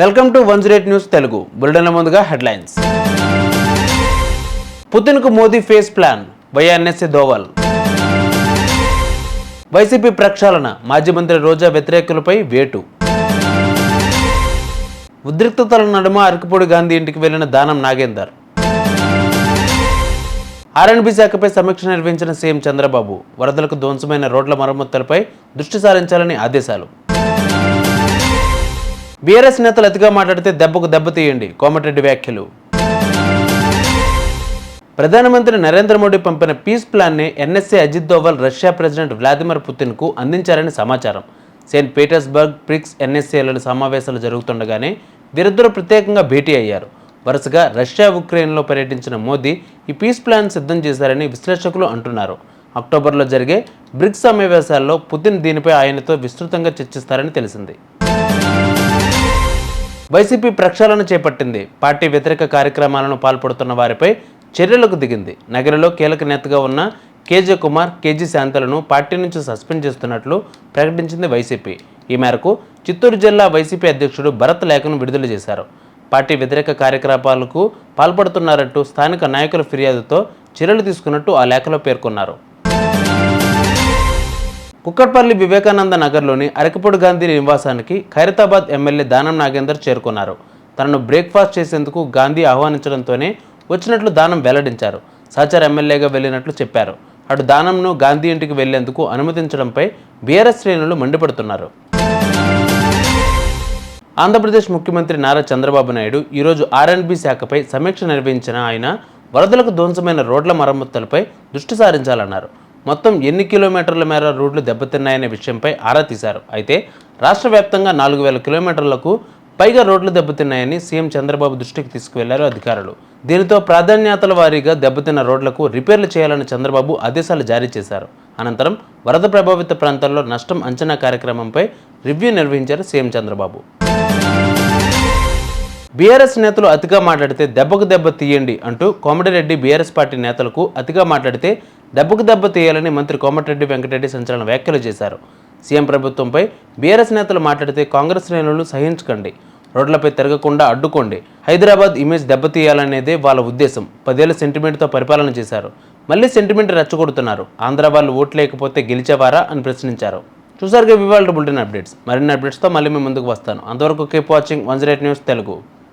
Welcome to one zero news Telugu. బులెటిన్ల ముందుగా headlines. పుతిన్కు Modi peace plan NSA Doval. YCP ప్రక్షాళన మాజీ మంత్రి రోజా వ్యతిరేకులపై వేటు. ఉద్రిక్తతల నడుమ అరకపూడి గాంధీ ఇంటికి వెళ్ళిన దానం నాగేందర్. ఆర్ఎండ్బి శాఖపై సమీక్ష నిర్వహించిన సీఎం చంద్రబాబు వరదలకు ధ్వంసమైన రోడ్ల మరమ్మతులపై దృష్టి సారించాలని ఆదేశాలు. బీఆర్ఎస్ నేతలు అతిగా మాట్లాడితే దెబ్బకు దెబ్బతీయండి కోమటిరెడ్డి వ్యాఖ్యలు. ప్రధానమంత్రి నరేంద్ర మోడీ పంపిన పీస్ ప్లాన్ని NSA Ajit Doval Russia president Vladimir పుతిన్కు అందించారని సమాచారం. సెయింట్ పీటర్స్బర్గ్ బ్రిక్స్ ఎన్ఎస్ఏలలో సమావేశాలు జరుగుతుండగానే వీరిద్దరూ ప్రత్యేకంగా భేటీ అయ్యారు. వరుసగా రష్యా ఉక్రెయిన్లో పర్యటించిన మోదీ ఈ పీస్ ప్లాన్ సిద్ధం చేశారని విశ్లేషకులు అంటున్నారు. అక్టోబర్లో జరిగే బ్రిక్స్ సమావేశాల్లో పుతిన్ దీనిపై ఆయనతో విస్తృతంగా చర్చిస్తారని తెలిసింది. వైసీపీ ప్రక్షాళన చేపట్టింది. పార్టీ వ్యతిరేక కార్యక్రమాలను పాల్పడుతున్న వారిపై చర్యలకు దిగింది. నగరంలో కీలక నేతగా ఉన్న కేజే కుమార్ కేజీ శాంతలను పార్టీ నుంచి సస్పెండ్ చేస్తున్నట్లు ప్రకటించింది వైసీపీ. ఈ మేరకు చిత్తూరు జిల్లా వైసీపీ అధ్యక్షుడు భరత్ లేఖను విడుదల చేశారు. పార్టీ వ్యతిరేక కార్యకలాపాలకు పాల్పడుతున్నారంటూ స్థానిక నాయకుల ఫిర్యాదుతో చర్యలు తీసుకున్నట్టు ఆ లేఖలో పేర్కొన్నారు. కుక్కట్పల్లి వివేకానంద నగర్లోని అరకపూడి గాంధీ నివాసానికి ఖైరతాబాద్ ఎమ్మెల్యే దానం నాగేందర్ చేరుకున్నారు. తనను బ్రేక్ఫాస్ట్ చేసేందుకు గాంధీ ఆహ్వానించడంతోనే వచ్చినట్లు దానం వెల్లడించారు. సహచర ఎమ్మెల్యేగా వెళ్ళినట్లు చెప్పారు. అటు దానంను గాంధీ ఇంటికి వెళ్ళేందుకు అనుమతించడంపై బీఆర్ఎస్ శ్రేణులు మండిపడుతున్నారు. ఆంధ్రప్రదేశ్ ముఖ్యమంత్రి నారా చంద్రబాబు నాయుడు ఈరోజు ఆర్ఎండ్బి శాఖపై సమీక్ష నిర్వహించిన ఆయన వరదలకు ధ్వంసమైన రోడ్ల మరమ్మతులపై దృష్టి సారించాలన్నారు. మొత్తం ఎన్ని కిలోమీటర్ల మేర రోడ్లు దెబ్బతిన్నాయనే విషయంపై ఆరా తీశారు. అయితే రాష్ట్ర వ్యాప్తంగా నాలుగు వేల కిలోమీటర్లకు పైగా రోడ్లు దెబ్బతిన్నాయని సీఎం చంద్రబాబు దృష్టికి తీసుకువెళ్ళారు అధికారులు. దీనితో ప్రాధాన్యతల వారీగా దెబ్బతిన్న రోడ్లకు రిపేర్లు చేయాలని చంద్రబాబు ఆదేశాలు జారీ చేశారు. అనంతరం వరద ప్రభావిత ప్రాంతాల్లో నష్టం అంచనా కార్యక్రమంపై రివ్యూ నిర్వహించారు సీఎం చంద్రబాబు. బీఆర్ఎస్ నేతలు అతిగా మాట్లాడితే దెబ్బకు దెబ్బ తీయండి అంటూ కోమటిరెడ్డి బీఆర్ఎస్ పార్టీ నేతలకు అతిగా మాట్లాడితే దెబ్బకు దెబ్బ తీయాలని మంత్రి కోమటిరెడ్డి వెంకటరెడ్డి సంచలన వ్యాఖ్యలు చేశారు. సీఎం ప్రభుత్వంపై బీఆర్ఎస్ నేతలు మాట్లాడితే కాంగ్రెస్ శ్రేణులను సహించకండి. రోడ్లపై తిరగకుండా అడ్డుకోండి. హైదరాబాద్ ఇమేజ్ దెబ్బతీయాలనేదే వాళ్ళ ఉద్దేశం. పదేళ్ళ సెంటిమెంట్తో పరిపాలన చేశారు. మళ్ళీ సెంటిమెంట్ రెచ్చగొడుతున్నారు. ఆంధ్ర వాళ్ళు ఓట్లేకపోతే గెలిచేవారా అని ప్రశ్నించారు. చూసారుగా వివాళ బులెటిన్ అప్డేట్స్. మరిన్ని అప్డేట్స్తో మళ్ళీ మీ ముందుకు వస్తాను. అంతవరకు keep watching one zero news Telugu.